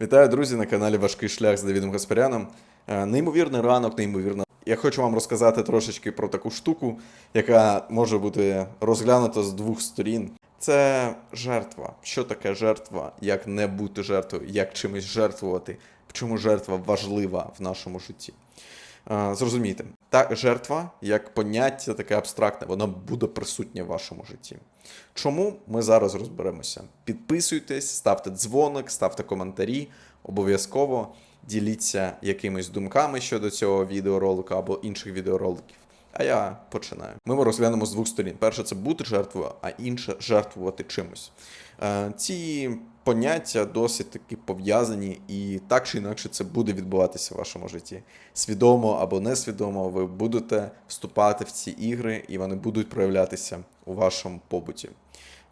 Вітаю, друзі, на каналі Важкий шлях з Давідом Гаспаряном. Е, Неймовірний ранок, неймовірно. Я хочу вам розказати трошечки про таку штуку, яка може бути розглянута з двох сторін. Це жертва. Що таке жертва? Як не бути жертвою, як чимось жертвувати, чому жертва важлива в нашому житті. Е, Зрозумійте, та жертва як поняття таке абстрактне, воно буде присутнє в вашому житті. Чому ми зараз розберемося? Підписуйтесь, ставте дзвоник, ставте коментарі, обов'язково діліться якимись думками щодо цього відеоролика або інших відеороликів. А я починаю. Ми розглянемо з двох сторін. Перше це бути жертвою, а інше жертвувати чимось. Е, Ці поняття досить таки пов'язані, і так чи інакше це буде відбуватися в вашому житті. Свідомо або несвідомо, ви будете вступати в ці ігри, і вони будуть проявлятися у вашому побуті.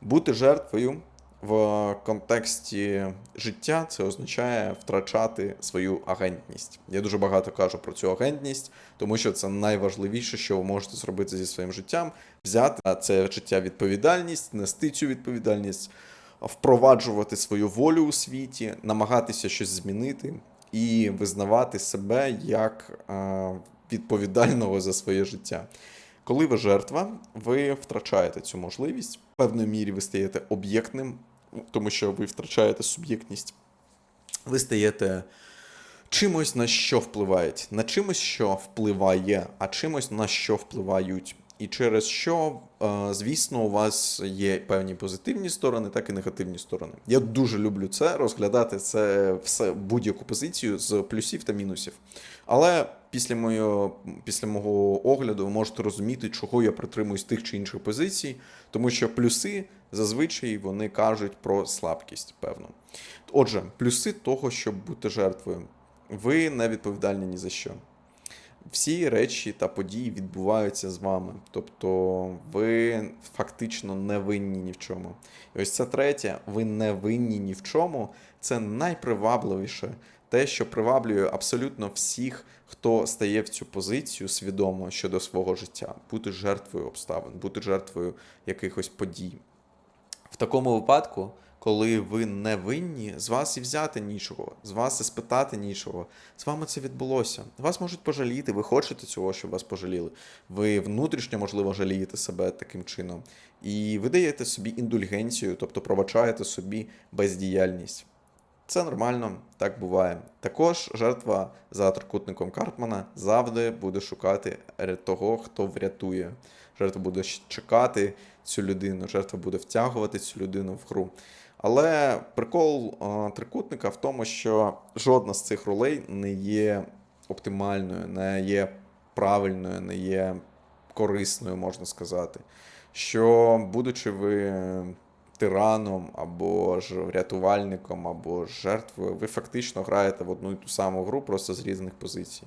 Бути жертвою в контексті життя це означає втрачати свою агентність. Я дуже багато кажу про цю агентність, тому що це найважливіше, що ви можете зробити зі своїм життям, взяти на це життя відповідальність, нести цю відповідальність, впроваджувати свою волю у світі, намагатися щось змінити і визнавати себе як е, відповідального за своє життя. Коли ви жертва, ви втрачаєте цю можливість. В певній мірі ви стаєте об'єктним, тому що ви втрачаєте суб'єктність. Ви стаєте чимось, на що впливають. Не чимось, що впливає, а чимось, на що впливають. І через що, е, звісно, у вас є певні позитивні сторони, так і негативні сторони. Я дуже люблю це, розглядати це все будь-яку позицію з плюсів та мінусів. Але після моєго, після мого огляду ви можете розуміти, чого я притримуюсь тих чи інших позицій, тому що плюси зазвичай вони кажуть про слабкість, певно. Отже, плюси того, щоб бути жертвою. Ви не відповідальні ні за що. Всі речі та події відбуваються з вами. Тобто ви фактично не винні ні в чому. І ось це третє, ви не винні ні в чому. Це найпривабливіше, те, що приваблює абсолютно всіх, хто стає в цю позицію свідомо щодо свого життя, бути жертвою обставин, бути жертвою якихось подій. В такому випадку, коли ви не винні, з вас і взяти нічого, з вас і спитати нічого. З вами це відбулося. Вас можуть пожаліти, ви хочете цього, щоб вас пожаліли. Ви внутрішньо, можливо, жалієте себе таким чином. І ви даєте собі індульгенцію, тобто пробачаєте собі бездіяльність. Це нормально, так буває. Також жертва за трикутником Картмана завжди буде шукати того, хто врятує. Жертва буде чекати цю людину, жертва буде втягувати цю людину в гру. Але прикол е, трикутника в тому, що жодна з цих ролей не є оптимальною, не є правильною, не є корисною, можна сказати. Що, будучи ви тираном, або ж рятувальником, або жертвою, ви фактично граєте в одну і ту саму гру, просто з різних позицій.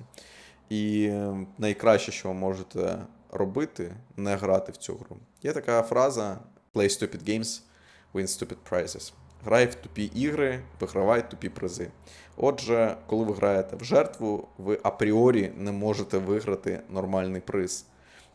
І найкраще, що ви можете робити, не грати в цю гру. Є така фраза: Play stupid games, win stupid prizes. Грай в тупі ігри, вигравай тупі призи. Отже, коли ви граєте в жертву, ви апріорі не можете виграти нормальний приз,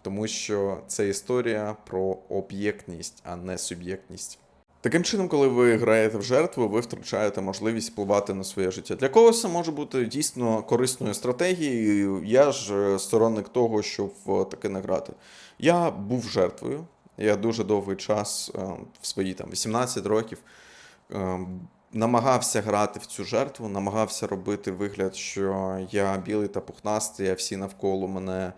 тому що це історія про об'єктність, а не суб'єктність. Таким чином, коли ви граєте в жертву, ви втрачаєте можливість впливати на своє життя. Для когось це може бути дійсно корисною стратегією. Я ж е, сторонник того, щоб таке не грати. Я був жертвою. Я дуже довгий час е, в свої там 18 років е, намагався грати в цю жертву, намагався робити вигляд, що я білий та пухнастий, а всі навколо мене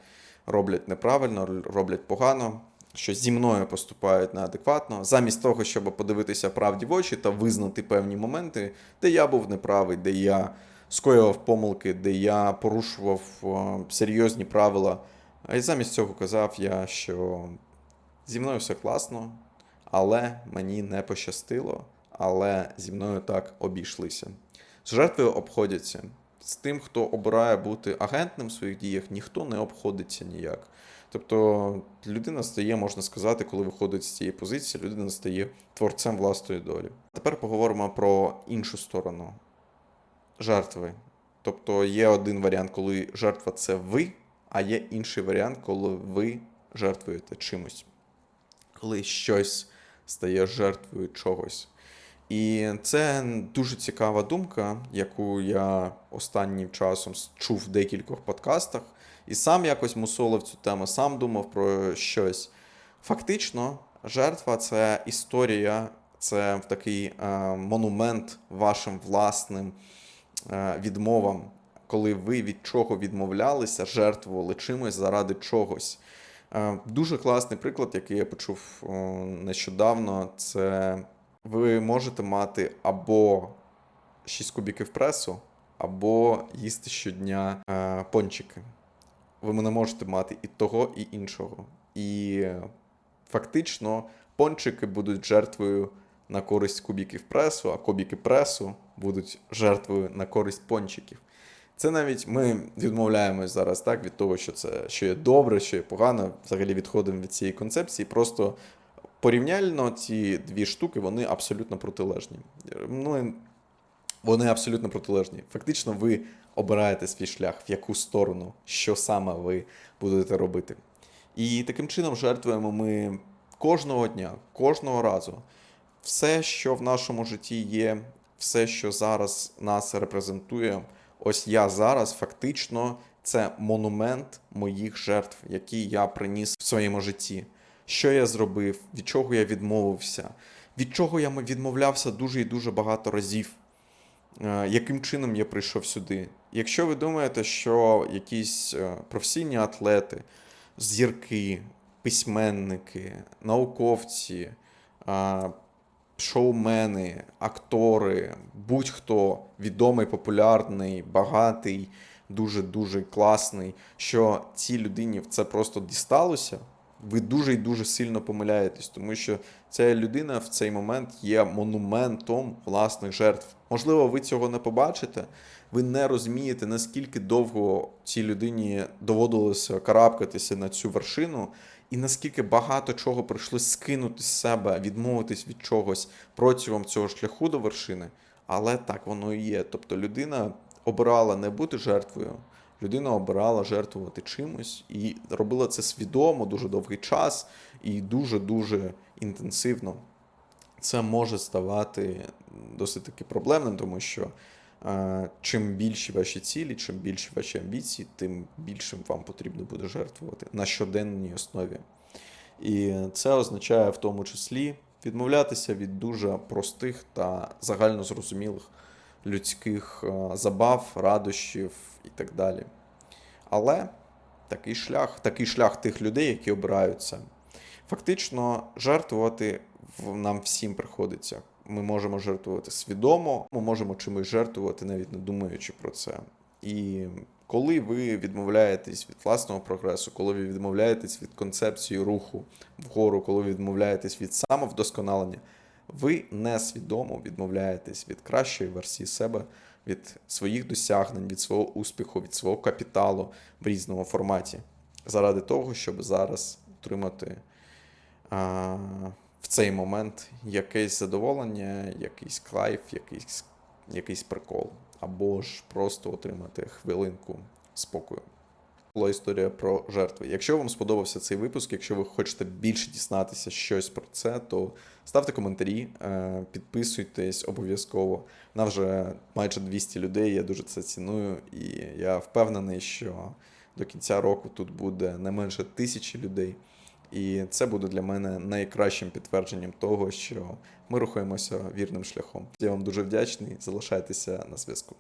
роблять неправильно, роблять погано, що зі мною поступають неадекватно, замість того, щоб подивитися правді в очі та визнати певні моменти, де я був неправий, де я скоював помилки, де я порушував е, серйозні правила. А й замість цього казав я, що зі мною все класно, але мені не пощастило, але зі мною так обійшлися. З жертвою обходяться. З тим, хто обирає бути агентним в своїх діях, ніхто не обходиться ніяк. Тобто людина стає, можна сказати, коли виходить з цієї позиції, людина стає творцем власної долі. Тепер поговоримо про іншу сторону жертви. Тобто є один варіант, коли жертва це ви, а є інший варіант, коли ви жертвуєте чимось, коли щось стає жертвою чогось. І це дуже цікава думка, яку я останнім часом чув в декількох подкастах, і сам якось мусолив цю тему, сам думав про щось. Фактично, жертва це історія, це такий е, монумент вашим власним е, відмовам, коли ви від чого відмовлялися, жертвували чимось заради чогось. Е, Дуже класний приклад, який я почув нещодавно, це ви можете мати або 6 кубіків пресу, або їсти щодня е, пончики. Ви не можете мати і того, і іншого. І фактично пончики будуть жертвою на користь кубіків пресу, а кубіки пресу будуть жертвою на користь пончиків. Це навіть ми відмовляємось зараз так від того, що це що є добре, що є погано. Взагалі відходимо від цієї концепції. Просто порівняльно ці дві штуки вони абсолютно протилежні. Ну, вони абсолютно протилежні. Фактично, ви обираєте свій шлях, в яку сторону, що саме ви будете робити. І таким чином жертвуємо ми кожного дня, кожного разу. Все, що в нашому житті є, все, що зараз нас репрезентує, ось я зараз фактично це монумент моїх жертв, які я приніс в своєму житті. Що я зробив, від чого я відмовився, від чого я відмовлявся дуже і дуже багато разів. Е, Яким чином я прийшов сюди? Якщо ви думаєте, що якісь е, професійні атлети, зірки, письменники, науковці, е, шоумени, актори, будь-хто відомий, популярний, багатий, дуже-дуже класний, що цій людині це просто дісталося, ви дуже і дуже сильно помиляєтесь, тому що ця людина в цей момент є монументом власних жертв. Можливо, ви цього не побачите, ви не розумієте, наскільки довго цій людині доводилося карабкатися на цю вершину, і наскільки багато чого прийшлось скинути з себе, відмовитись від чогось протягом цього шляху до вершини. Але так воно і є. Тобто людина обирала не бути жертвою. Людина обирала жертвувати чимось і робила це свідомо дуже довгий час і дуже-дуже інтенсивно. Це може ставати досить таки проблемним, тому що чим більші ваші цілі, чим більші ваші амбіції, тим більшим вам потрібно буде жертвувати на щоденній основі. І це означає в тому числі відмовлятися від дуже простих та загально зрозумілих людських забав, радощів і так далі. Але такий шлях, такий шлях тих людей, які обирають це. Фактично, жертвувати нам всім приходиться. Ми можемо жертвувати свідомо, ми можемо чимось жертвувати, навіть не думаючи про це. І коли ви відмовляєтесь від власного прогресу, коли ви відмовляєтесь від концепції руху вгору, коли ви відмовляєтесь від самовдосконалення, ви несвідомо відмовляєтесь від кращої версії себе, від своїх досягнень, від свого успіху, від свого капіталу в різному форматі, заради того, щоб зараз отримати а, в цей момент якесь задоволення, якийсь кайф, якийсь, якийсь прикол, або ж просто отримати хвилинку спокою. Була історія про жертви. Якщо вам сподобався цей випуск, якщо ви хочете більше дізнатися щось про це, то ставте коментарі, е, підписуйтесь обов'язково. На вже майже 200 людей. Я дуже це ціную, і я впевнений, що до кінця року тут буде не менше тисячі людей. І це буде для мене найкращим підтвердженням того, що ми рухаємося вірним шляхом. Я вам дуже вдячний. Залишайтеся на зв'язку.